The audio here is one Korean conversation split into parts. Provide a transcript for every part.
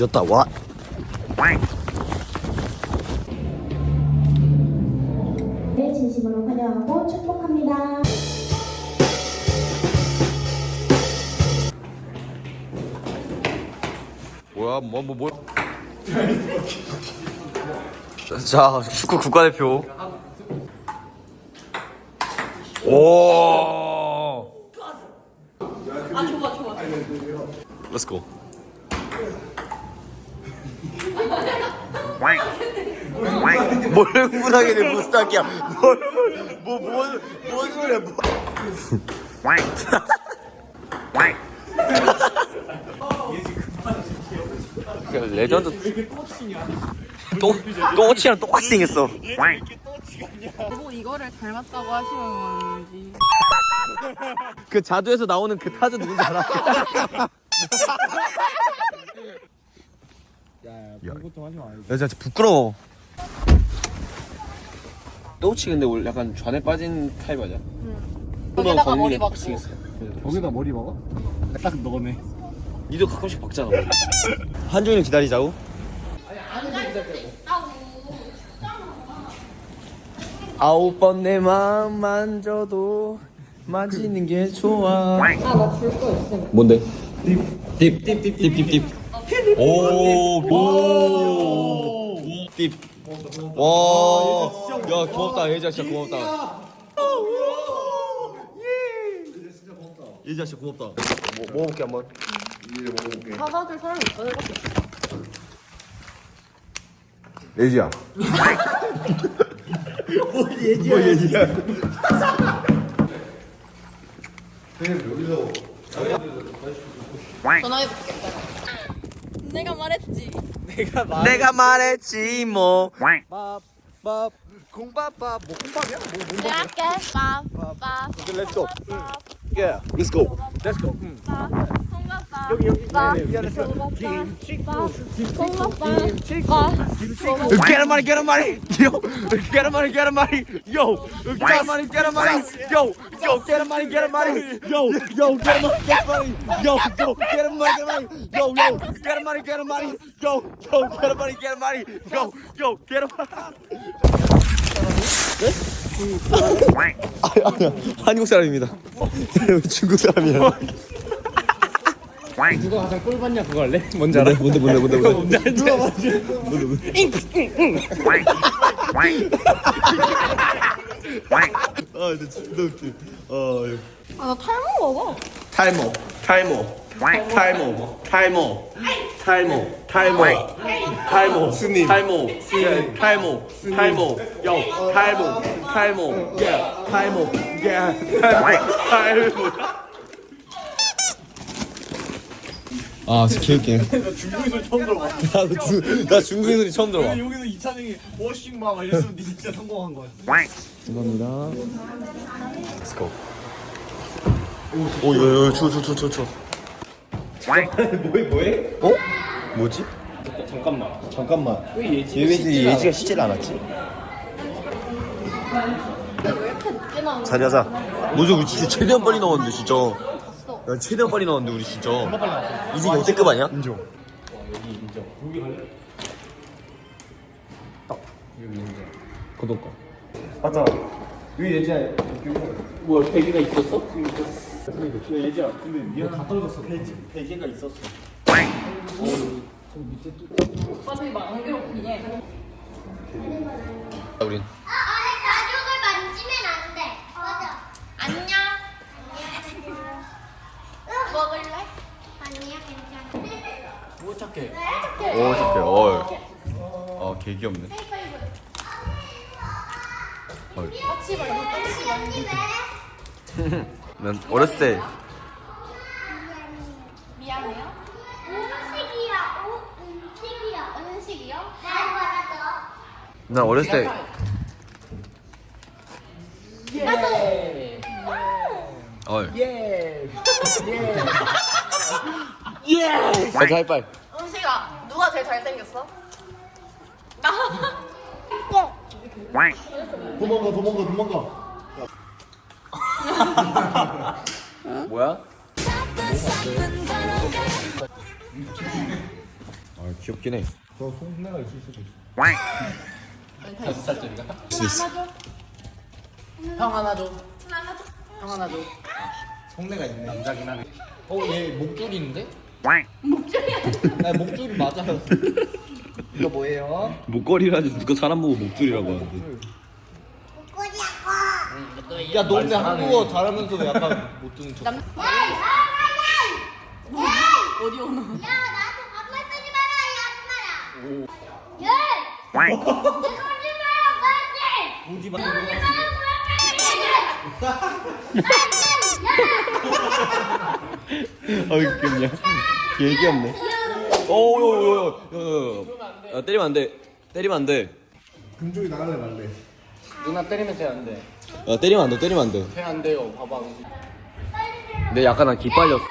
늦었다 와 네, 진심으로 환영하고 축복합니다. 뭐야 뭐 뭐 뭐, 자 축구 국가대표 오 아, 좋아, 좋아. Let's go. 뭘 흥분하게 돼 딱이야? 뭘뭐뭔뭔 소리야 뭐. 그 레전드. 똥똥치랑 똑같이 생겼어. 뭐 이거를 닮았다고 하시면 뭔지. 그 자두에서 나오는 그 타자 누군지 알아? 야, 진짜 부끄러워. 또치 근데 원래 약간 좌에 빠진 타입 아니야? 거기다가 머리 박고 거기다 머리 박아? 딱 너네. 니도 가끔씩 박잖아. 한 종일 기다리자고. 아홉 번 내 마음 만져도 만지는 게 좋아. 아나줄거 있어. 뭔데? 딥. 딥, 딥, 딥, 딥, 딥, 딥. 오, 오, 딥. 와, 야 고맙다 예지야 진짜 고맙다. 예지야 진짜 고맙다. 뭐 먹어볼게 한번. 사과줄 사람이 있어 예지야. 전화해볼게 내가 말했지 내가 말했지 뭐. 밥 공밥 밥 뭐 공밥이야? 뭐 뭐. 내가 할게 빠빠 Let's go. Yeah, let's go. Let's go. 응. 여기 여기 Get him money, get him money, yo. Get him money, get him money, yo. Get him money, get him money, yo. Yo, get him money, get him money, yo. Yo, get him money, get him money, yo. Yo, get him money, get him money, yo. Yo, get him money, get him money, yo. Yo, get him money, get him money, yo. Yo, get him 한국 사람입니다. 중국 사람이야. 누가 가장 꿀 받냐 그거 할래? 뭔지 알아? 뭔데 뭔데 뭔데 뭔데? 알지? 누가 맞지? 아, 근데 진짜 웃기. 어. 아나 탈모 먹어 탈모, 탈모, 탈모, 탈모, 탈모, 탈모, 탈모, 스님, 탈모, 스님, 탈모, 탈모, 요, 탈모, 탈모, 예, 탈모, 예, 탈모, 탈모. 아, 진짜 개웃기네. 나 중국인 소리 처음 들어봐. 나도 중, 나 중국인 소리 처음 들어봐. 여기서 이찬영이 워싱마 막 이랬으면 니 진짜 성공한 거야. 감사합니다. Let's go. 오, 야, 야, 추워, 추워, 추워, 추워, 추워. 뭐해 뭐해? 어? 뭐지? 잠깐만. 잠깐만. 왜 예지? 예지, 예지가 씻질 않았지? 왜 이렇게 늦게 나오는 자리 하자. 뭐죠? 우리 진짜 최대한 빨리 나왔는데, 진짜. 야, 최대한 빨리 나왔는데, 우리 진짜. 이 중에 역대급 아니야? 인정. 여기 인정. 여기 갈래? 딱 여기 인정. 구독과. 맞잖아. 여기 예지야. 뭐야 베개가 있었어? 근데 예지야. 근데 니가 다 떨어졌어. 베개 베개가 있었어. 오빠 되게 안 괴롭히네 우린. 아니 가족을 만지면 안 돼. 맞아. 안녕 먹을래? 아니야 괜찮아. 뭐 착해. 오, 착해. 어. 어, 개 귀엽네. 같이 말고 같이 왜? 난 어렸을 때, 미안해요 음식이야. 오 음식이야. 은식이요? 날 받아줘. 난 어렸을 때, 어. 예. 예. 빨리 하이파이. 잘생겼어? 나 도망가 도망가 도망가. 뭐야? 아 귀엽긴 해. 너 속내가 있을 수도 있어. 다섯 살짜리가? 형 하나 줘. 형 하나 줘. 속내가 있네. 남자긴 하네. 어, 얘 목줄인데? 목줄 이야. 아, 목줄이 맞아요. 이거 뭐예요? 목걸이라지 누가 사람 보고 목줄이라고 하는데. 야, 너 근데 한국어 잘하면서도 약간 못 듣는 척. 어디 오나? 야, 나한테 밥만 쓰지 마라, 이 아줌마야. 예! 이러지 마라, 맞지? 오지 마. 아왜 귀엽냐? 개 귀엽네. 오요요요요. 야 때리면 안 돼. 때리면 안 돼. 금쪽이 나갈래 말래. 누나 때리면 돼안 돼? 야 때리면 안 돼. 때리면 안 돼. 돼안 돼요. 봐봐. 근데 약간 나 기빨렸어.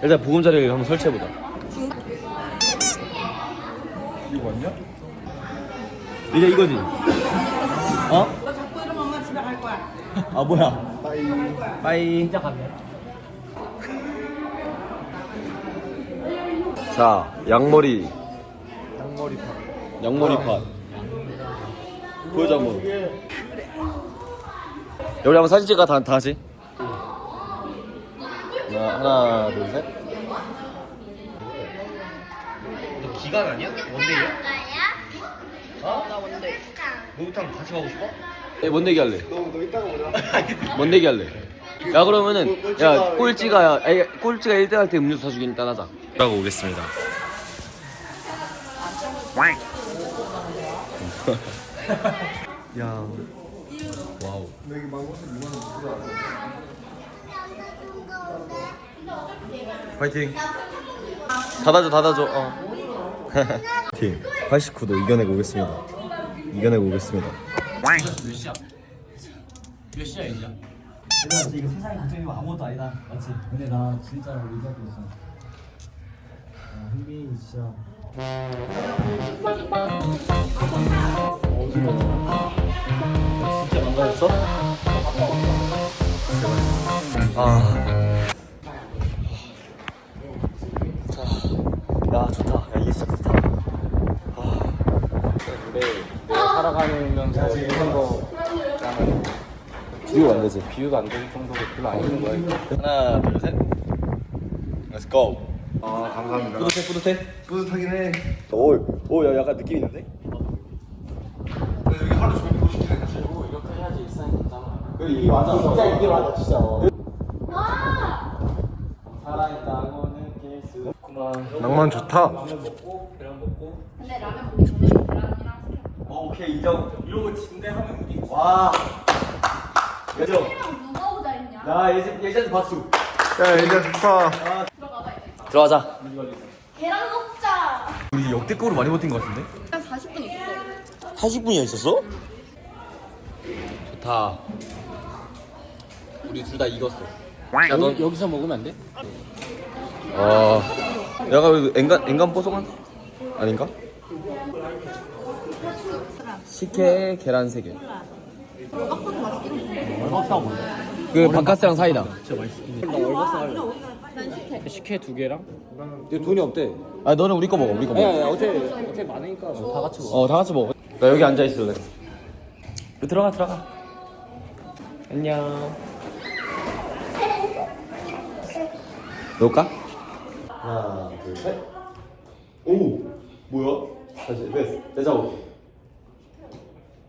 일단 보금자리를 한번 설치해보자. 이거 맞냐? 이제 이거지. 어? 너 자꾸 이러면 엄마 집에 갈 거야. 아 뭐야? 빠이. 빠이. 진짜 갔네. 자 양머리. 양머리 파. 양머리 팥. 보여줘 한번. 우리 한번 사진 찍어 다, 다 같이. 하나, 하나, 둘, 셋. 너 기간 아니야? 뭔데요? 거야? 나 뭔데? 목욕탕 같이 가고 싶어? 예, 뭔 얘기 할래? 너, 너 이따가 오자. 뭔 얘기 할래? 야 그러면은 야 꼴찌가 아니, 꼴찌가 1등 할 때 음료수 사주기 일단 하자. 라고 오겠습니다. 야. 와우. 너 여기 망고스 2만 원 주고 파이팅. 닫아줘 닫아줘. 어. 파이팅. 89도 이겨내고 오겠습니다. 이겨내고 오겠습니다. 몇 시야? 몇 시야 이제? 얘들아 이거 세상에 걱정이고 아무것도 아니다 맞지? 근데 나 진짜로 얘기하고 있어 아 흥빈이 진짜 진짜 망가졌어? 아. 자, 야 좋다. 야 이게 진짜 좋다. 근데 내가 살아가면서 이런 거 비교가 안 되지. 비유가 안 될 정도로 별로 안 있는 거야. 이거. 하나, 둘, 셋. Let's go. 아 감사합니다. 뿌듯해, 뿌듯해. 뿌듯하긴 해. 오, 오, 야, 약간 느낌 있는데? 여기 하루 종일 싶긴 해. 이렇게 해야지 일상이 되잖아. 그래, 이게 맞아. 진짜 이게 맞아 진짜. 살아있다고 느낄 수 없구만. 낭만 좋다. 근데 라면 먹기 전에 계란이랑 어, 오케이, 인정. 이러고 진대 하면 우리. 와. 예정. 누가 오자 했냐? 야, 예전, 예전 박수. 야 이제 좋다. 이제. 들어가자. 계란 먹자. 우리 역대급으로 많이 버틴 것 같은데? 한 40분 있었어. 40분이나 있었어? 좋다. 우리 둘 다 익었어. 야, 넌 여기, 여기서 먹으면 안 돼? 아, 야가 왜 엔간 엔간 뽀송한 아닌가? 식혜 계란 세 개. 그 바카스랑 사이다. 식혜 두 개랑? 돈이 없대. 아 너는 우리 거 먹어. 우리 거 먹어. 야, 어제 어제 많으니까 다 같이 먹어. 어, 다 같이 먹어. 나 여기 앉아 있을래. 들어가, 들어가. 안녕. 넣을까? 하나, 둘, 셋. 오, 뭐야? 다시, 됐어. 내자고.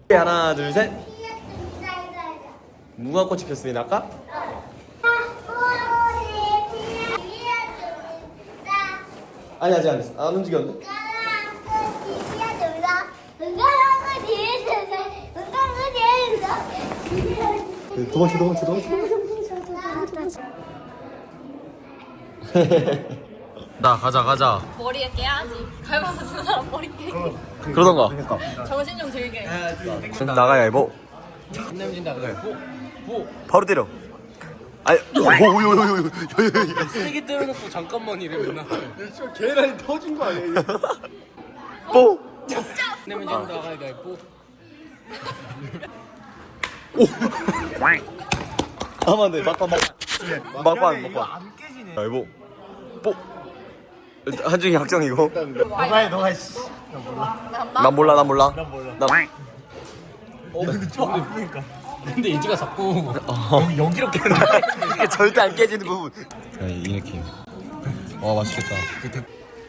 하나, 둘, 셋. 무궁화꽃이 폈습니다. 아까? 아니, 아직 안 됐어. 안 움직였는데? 도망치, 도망치, 도망치. 나 가자, 가자. 머리에 깨야지. 밟아서 두 사람 머리 깨기. 그러던가. 정신 좀 들게. 나가야 이보. 바로 때려. 아니. 세게 때려놓고 잠깐만 이러면 계란이 터진 거 아니야? 이거? 뽀. 신냄진다 가위가위보. 하면 돼. 막판 막. 막판 막판. 안 이보. 뽀 한중이 확정이고 너가 해 너가 해난 몰라 난 몰라 난 몰라 나어 근데 좀 아프니까 근데 예지가 자꾸 여기 여기로 깨는 이게 절대 안 깨지는 부분. 이 느낌 와 맛있겠다.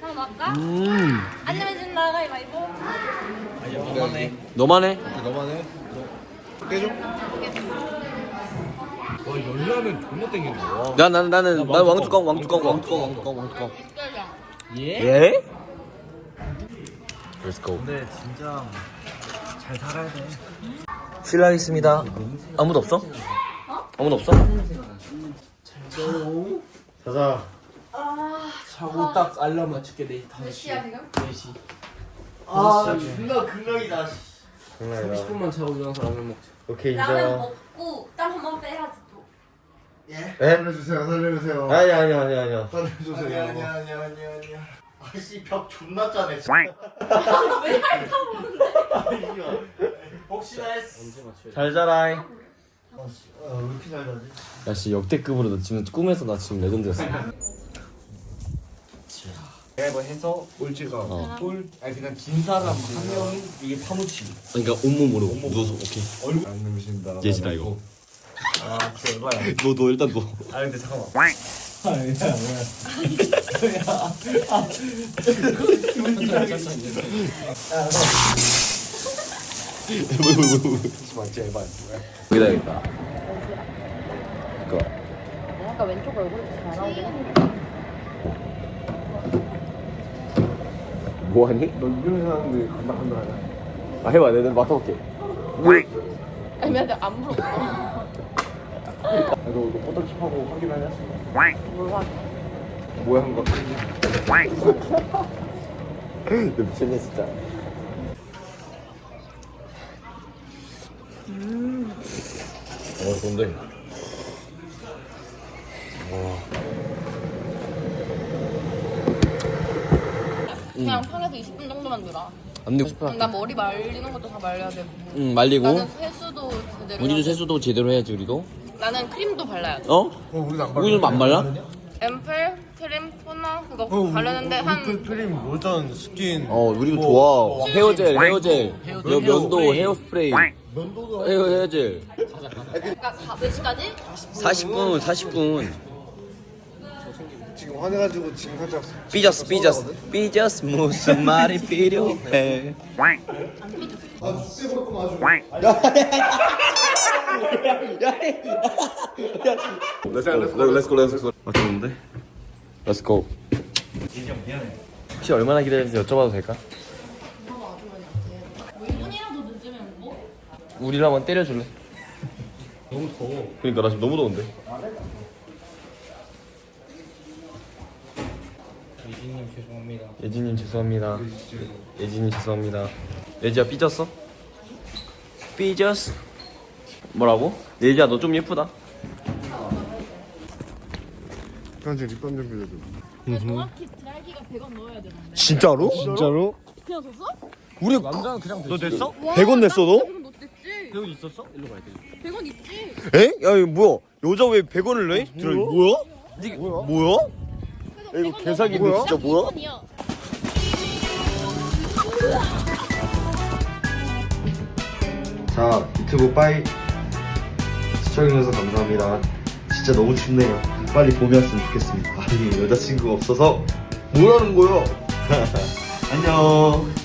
하나 할까? 음. 안 내면 진다 가위바위보 너만 해. 와 열라면 존나 땡기는 거야 나, 나, 나는 난 왕뚜껑 왕뚜껑 왕뚜껑 왕뚜껑 왕뚜껑. 예? 예? Let's go 근데 진짜 잘 살아야 돼. 실례하겠습니다. 아무도 없어? 아무도 없어? 자자. 자고 딱 알람 맞출게 내일 5시. 시야 지금? 4시. 아 존나 극락이다 극락이다. 30분만 자고 일어나서 라면 먹자. 오케이 라면 인정 먹고 땀 한 번 빼야지 또. 네? 살려주세요, 살려주세요. 아니 아니 아니 아니야 살려주세요. 아니 아니 아니 아니 아니야 아씨 벽 존나 짜네 진짜. 왜 핥아보는데 혹시나 했어 언제 맞춰야 잘 자라 아, 왜 이렇게 잘 자지? 야씨 역대급으로 나 지금 꿈에서 나 지금 레전드였어. 이거 해서 꼴찌가 꼴 아니 그냥 진 사람 한 명이 이게 파묻히기 그러니까 온몸 으로 누워서 오케이. 얼굴. 안 넘으신다. 예지다 이거. 아 진짜 얼마야? 너너 일단 너. 아 근데 잠깐만. 여기다 여기다 그거 아까 왼쪽 얼굴이 잘 했는데 뭐하니? 너 이런 사람들 간다 간다 하냐? 아 해봐 내가 맡아볼게 아니 근데 안 물었어 너, 너 포토칩하고 확인하냐? 뭘 봐. 뭐야 한 거? 너 미쳤냐 진짜 어 좋은데 그냥 탕에서 20분 정도만 놀아 안되고 싶어. 나 머리 말리는 것도 다 말려야 되고. 응 말리고. 나는 세수도 제대로 우리도 해야 세수도 제대로 해야지 우리도. 돼. 나는 크림도 발라야 돼. 어? 어 우리도 안 우리도 안 발라? 앰플, 크림, 토너 그거 바르는데 한 크림, 로션, 스킨. 어 우리도 좋아. 헤어젤 헤어젤. 여- 면도 헤어스프레이 면도도 헤어 헤어젤 그러니까 가- 몇 시까지? 40분 40분. 지금 화내가지고 지금 살짝 삐졌어 삐졌어. 삐졌어. 무슨 말이 필요해. 아 빼버렸구만 아주. Let's go Let's go 맞췄는데? Let's go 혹시 얼마나 기다렸는지 여쭤봐도 될까? 우리를 한번 때려줄래? 너무 더워 그러니까 나 지금 너무 더운데 예지님 죄송합니다 예진님 죄송합니다 예진님 죄송합니다 예지야 삐졌어? 삐졌어 뭐라고? 예지야 너 좀 예쁘다 현재 립밤 좀 빌려줘. 정확히 드라이기가 100원 넣어야 되는데 진짜로? 진짜로? 그냥 줬어? 우리 그냥 너? 와, 100원 냈어 너? 100원 넣었댔지 배우 있었어? 일로 가야 돼 100원 있지 에? 야 이거 뭐야 여자 왜 100원을 내? 뭐야? 뭐야? 이게 뭐야? 뭐야? 야, 이거 개사기인데 진짜 뭐야? 100원이야 자 유튜브 빠이 시청해주셔서 감사합니다 진짜 너무 춥네요 빨리 봄이 왔으면 좋겠습니다 아니 여자친구가 없어서 뭐라는 거야 안녕